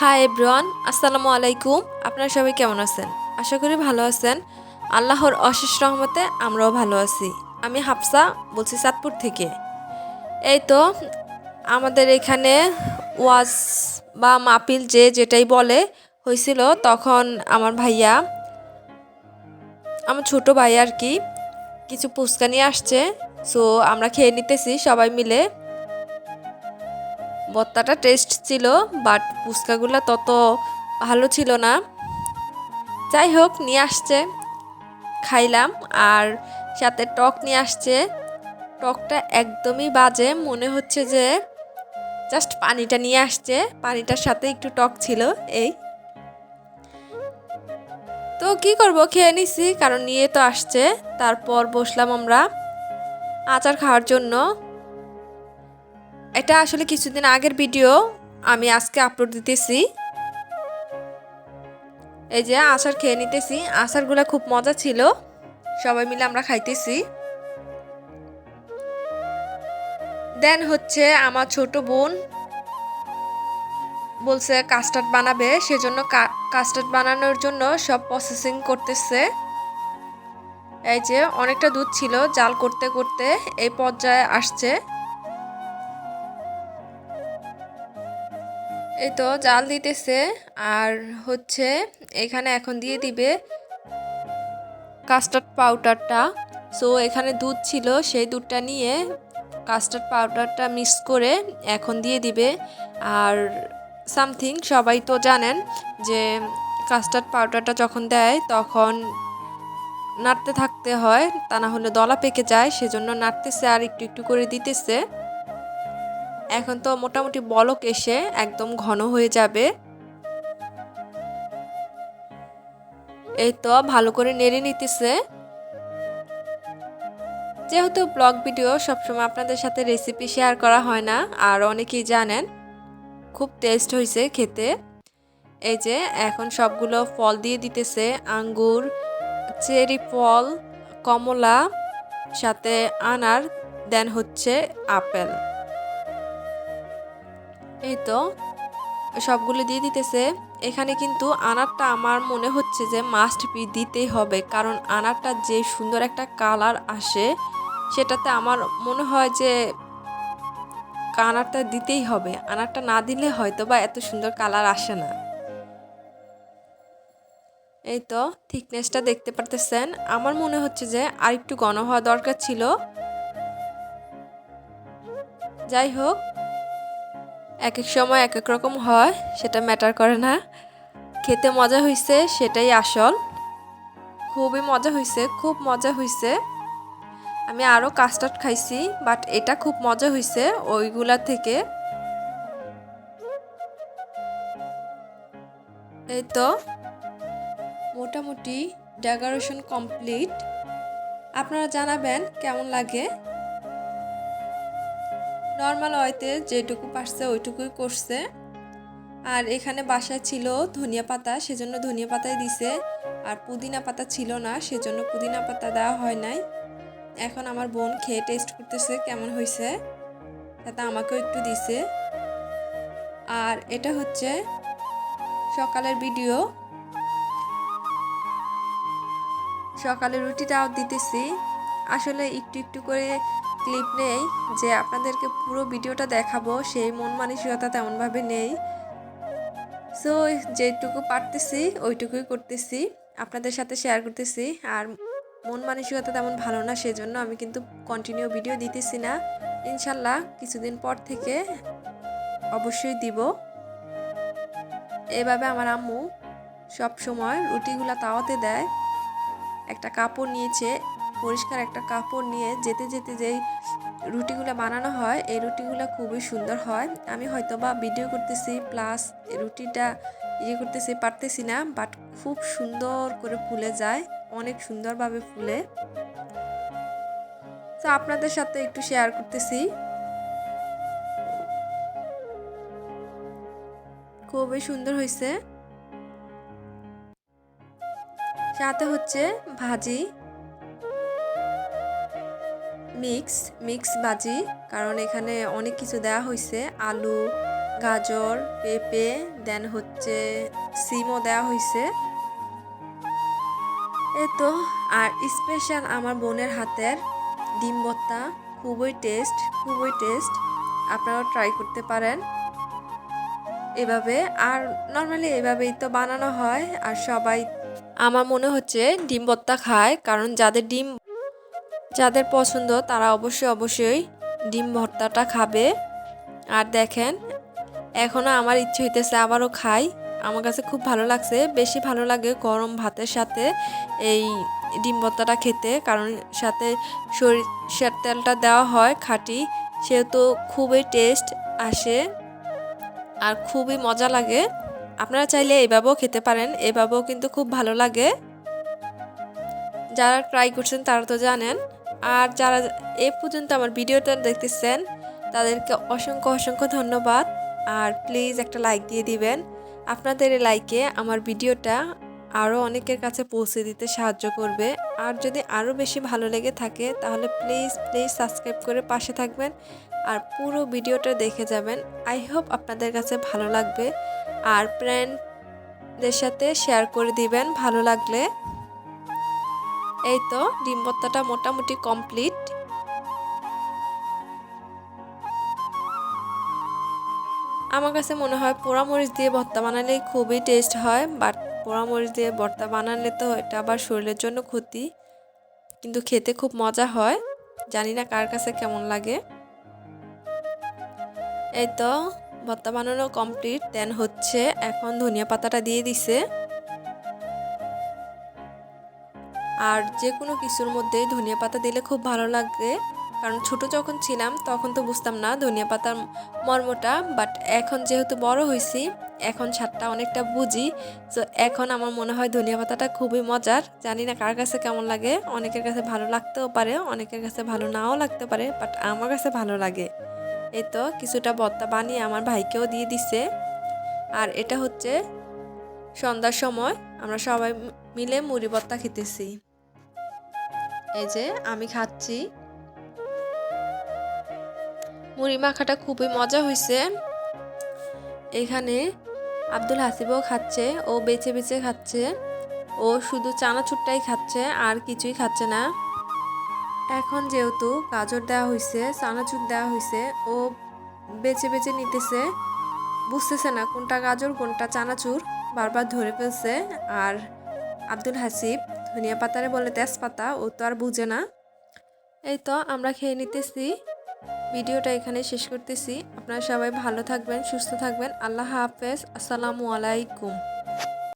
Hi everyone, আসসালামু আলাইকুম। আপনারা সবাই কেমন আছেন? আশা করি ভালো আছেন। আল্লাহর অশেষ রহমতে আমরাও ভালো আছি। আমি হাফসা, বলছি চাঁদপুর থেকে। এই তো, আমাদের এখানে ওয়াজ বা মাপিল যে যেটাই বলে, হয়েছিল তখন আমার ভাইয়া, আমার ছোট ভাই আর কি, কিছু পুচকা নিয়ে আসছে। সো আমরা খেয়ে নিতেছি সবাই মিলে। বত্তাটা টেস্ট ছিল বাট ফুচকাগুলো তত ভালো ছিল না। যাই হোক, নিয়ে আসছে। খাইলাম, আর সাথে টক নিয়ে আসছে। টকটা একদমই বাজে, মনে হচ্ছে যে জাস্ট পানিটা নিয়ে আসছে। পানিটার সাথে একটু টক ছিল, এই। তো কি করব, খেয়ে নিছি, কারণ নিয়ে তো আসছে। তারপর বসলাম আমরা আচার খাওয়ার জন্য। এটা আসলে কিছুদিন আগের ভিডিও, আমি আজকে আপলোড দিতেছি। এই যে আচার খেয়ে নিতেছি, আচারগুলো খুব মজা ছিল, সবাই মিলে আমরা খাইতেছি। দেন হচ্ছে আমার ছোট বোন বলছে কাস্টার্ড বানাবে, সেজন্য কাস্টার্ড বানানোর জন্য সব প্রসেসিং করতেছে। এই যে অনেকটা দুধ ছিল, জাল করতে করতে এই পর্যায়ে আসছে। এই তো জাল দিতেছে আর হচ্ছে এখানে এখন দিয়ে দিবে কাস্টার্ড পাউডারটা সো এখানে দুধ ছিল, সেই দুধটা নিয়ে কাস্টার্ড পাউডারটা মিক্স করে এখন দিয়ে দিবে। আর সামথিং সবাই তো জানেন যে কাস্টার্ড পাউডারটা যখন দেয়, তখন নাড়তে থাকতে হয়, তা না হলে দলা পেকে যায়, সেজন্য নাড়তেছে আর একটু একটু করে দিতেছে। এখন তো মোটামুটি বলক এসে একদম ঘন হয়ে যাবে। এই তো ভালো করে নেড়ে নিতেছে। যেহেতু ব্লগ ভিডিও সবসময় আপনাদের সাথে রেসিপি শেয়ার করা হয় না, আর অনেকেই জানেন, খুব টেস্ট হয়েছে খেতে। এই যে এখন সবগুলো ফল দিয়ে দিতেছে, আঙ্গুর, চেরি ফল, কমলা, সাথে আনার, দেন হচ্ছে আপেল। এই তো, সবগুলো দিয়ে দিতেছে। এখানে কিন্তু আনারটা আমার মনে হচ্ছে যে মাস্ট বি দিতেই হবে, কারণ আনারটা যে সুন্দর একটা কালার আসে, সেটাতে আমার মনে হয় যে আনারটা দিতেই হবে। আনারটা না দিলে হয়তো বা এত সুন্দর কালার আসে না। এই তো থিকনেসটা দেখতে পারতেছেন। আমার মনে হচ্ছে যে আর একটু ঘন হওয়া দরকার ছিল। যাই হোক এক এক সময় এক এক রকম হয়, সেটা ম্যাটার করে না। খেতে মজা হয়েছে সেটাই আসল। খুবই মজা হয়েছে খুব মজা হয়েছে আমি আরও কাস্টার্ড খাইছি বাট এটা খুব মজা হয়েছে ওইগুলা থেকে। এই তো, মোটামুটি ডেকোরেশন কমপ্লিট। আপনারা জানাবেন কেমন লাগে? নর্মাল ওয়েতে যেটুকু পারছে ওইটুকুই করছে। আর এখানে বাসায় ছিল ধনিয়া পাতা, সেজন্য ধনিয়া পাতাই দিছে। আর পুদিনা পাতা ছিল না, সেজন্য পুদিনা পাতা দেওয়া হয় নাই। এখন আমার বোন খেয়ে টেস্ট করতেছে কেমন হয়েছে তাতে আমাকেও একটু দিছে। আর এটা হচ্ছে সকালের ভিডিও সকালে রুটিটাও দিতেছি। আসলে একটু একটু করে ক্লিপ নেই, যে আপনাদেরকে পুরো ভিডিওটা দেখাবো, সেই মন মানসিকতা তেমনভাবে নেই। সো যেটুকু পারতেছি, ওইটুকুই করতেছি, আপনাদের সাথে শেয়ার করতেছি। আর মন মানসিকতা তেমন ভালো না, সেজন্য আমি কিন্তু কন্টিনিউ ভিডিও দিতেছি না। ইনশাল্লাহ কিছুদিন পর থেকে অবশ্যই দিব। এভাবে আমার আম্মু সব সময় রুটিগুলা তাওয়াতে দেয়। একটা কাপড় নিয়েছে পরিষ্কার একটা কাপড় নিয়ে যেতে যেতে যেই রুটিগুলো বানানো হয়, এই রুটিগুলো খুবই সুন্দর হয়। আমি হয়তো বা ভিডিও করতেছি প্লাস রুটিটা ইয়ে করতেছি, পারতেছি না বাট খুব সুন্দর করে ফুলে যায়, অনেক সুন্দরভাবে ফুলে। তো আপনাদের সাথে একটু শেয়ার করতেছি। খুবই সুন্দর হয়েছে। সাথে হচ্ছে ভাজি। মিক্স মিক্স ভাজি, কারণ এখানে অনেক কিছু দেওয়া হয়েছে আলু, গাজর, পেঁপে, দেন হচ্ছে সিমও দেওয়া হয়েছে এই তো আর স্পেশাল আমার বোনের হাতের ডিম ভর্তা, খুবই টেস্ট খুবই টেস্ট। আপনারাও ট্রাই করতে পারেন। এভাবে, আর নর্মালি এভাবেই তো বানানো হয়, আর সবাই, আমার মনে হচ্ছে ডিম ভর্তা খায়, কারণ যাদের ডিম যাদের পছন্দ, তারা অবশ্যই অবশ্যই ডিম ভর্তাটা খাবে। আর দেখেন এখনও আমার ইচ্ছে হইতেছে আবারও খাই। আমার কাছে খুব ভালো লাগছে, বেশি ভালো লাগে গরম ভাতের সাথে এই ডিম ভর্তাটা খেতে। কারণ সাথে সরিষার তেলটা দেওয়া হয় খাঁটি, সেহেতু খুবই টেস্ট আসে আর খুবই মজা লাগে। আপনারা চাইলে এভাবেও খেতে পারেন, এভাবেও কিন্তু খুব ভালো লাগে। যারা ট্রাই করছেন তারা তো জানেন আর যারা এ পর্যন্ত আমার ভিডিওটা দেখতেছেন, তাদেরকে অসংখ্য অসংখ্য ধন্যবাদ। আর প্লিজ একটা লাইক দিয়ে দিবেন। আপনাদের লাইকে আমার ভিডিওটা আরও অনেকের কাছে পৌঁছে দিতে সাহায্য করবে। আর যদি আরও বেশি ভালো লেগে থাকে, তাহলে প্লিজ প্লিজ সাবস্ক্রাইব করে পাশে থাকবেন আর পুরো ভিডিওটা দেখে যাবেন। আই হোপ আপনাদের কাছে ভালো লাগবে। আর ফ্রেন্ডদের সাথে শেয়ার করে দিবেন, ভালো লাগলে। এই তো, ডিম ভর্তাটা মোটামুটি কমপ্লিট আমার কাছে মনে হয় পোড়ামরিচ দিয়ে ভর্তা বানালে খুবই টেস্ট হয় বাট পোড়ামরিচ দিয়ে ভর্তা বানালে তো এটা আবার শরীরের জন্য ক্ষতি। কিন্তু খেতে খুব মজা হয়, জানি না কার কাছে কেমন লাগে। এই তো, ভর্তা বানানো কমপ্লিট দেন হচ্ছে এখন ধনিয়া পাতাটা দিয়ে দিছে। আর যে কোনো কিছুর মধ্যে ধনিয়া পাতা দিলে খুব ভালো লাগে। কারণ ছোট যখন ছিলাম, তখন তো বুঝতাম না ধনিয়া পাতার মর্মটা বাট এখন যেহেতু বড় হয়েছি এখন স্বাদটা অনেকটা বুঝি। তো এখন আমার মনে হয় ধনিয়া পাতাটা খুবই মজার। জানি না কার কাছে কেমন লাগে, অনেকের কাছে ভালো লাগতেও পারে, অনেকের কাছে ভালো নাও লাগতে পারে বাট আমার কাছে ভালো লাগে। এই তো কিছুটা ভর্তা বানিয়ে আমার ভাইকেও দিয়ে দিছে। আর এটা হচ্ছে সন্ধ্যার সময়, আমরা সবাই মিলে মুড়ি বত্তা খেতেছি। এই যে, আমি খাচ্ছি। মুড়ি মাখাটা খুবই মজা হয়েছে এখানে আব্দুল হাসিবও খাচ্ছে, ও বেছে বেছে খাচ্ছে। ও শুধু চানাচুরটাই খাচ্ছে, আর কিছুই খাচ্ছে না। এখন যেহেতু গাজর দেওয়া হয়েছে চানাচুর দেওয়া হয়েছে ও বেছে বেছে নিতেছে। বুঝতেছে না কোনটা গাজর, কোনটা চানাচুর, বারবার ধরে ফেলছে। আর আব্দুল হাসিব ধনিয়া পাতারে বলে তেজপাতা, ও তো আর বুঝে না। এই তো, আমরা খেয়ে নিতেছি। ভিডিওটা এখানে শেষ করতেছি। আপনারা সবাই ভালো থাকবেন, সুস্থ থাকবেন। আল্লাহ হাফেজ। আসসালামু আলাইকুম।